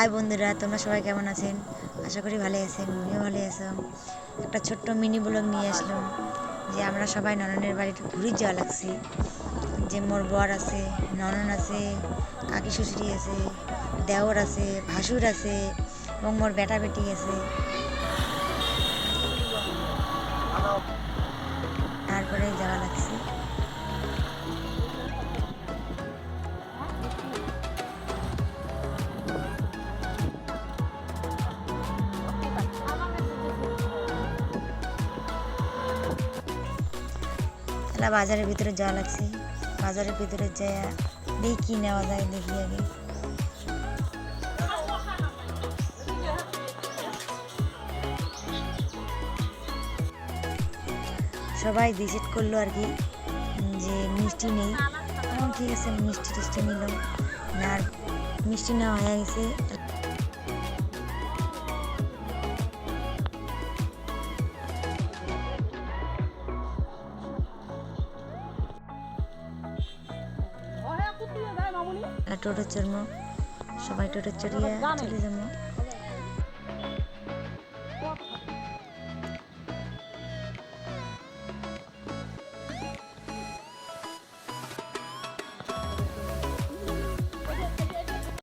High বন্ধুরা, তোমরা সবাই কেমন আছেন? আশা করি ভালো আছেন, আমিও ভালো আছো। একটা ছোট্ট মিনি ব্লগ নিয়ে আসলাম, যে আমরা সবাই নননের বাড়িতে ঘুরে যাওয়া লাগছি। যে মোর বর আছে, ননন আছে, কাকি শ্বশুরি আছে, দেওর আছে, ভাসুর আছে, এবং মোর বেটা বেটি আছে। তারপরে যাওয়া লাগছে। তাহলে বাজারের ভিতরে যাওয়া লাগছে। বাজারের ভিতরে যায় দেখি কী নেওয়া যায় দেখি আগে। সবাই ভিজিট করল আর কি, যে মিষ্টি নেই। ঠিক আছে, মিষ্টি টিষ্টি নিল আর মিষ্টি নেওয়া হয়ে গেছে। টোটো চড়বো সবাই টোটো চড়িয়ে চলে যাব।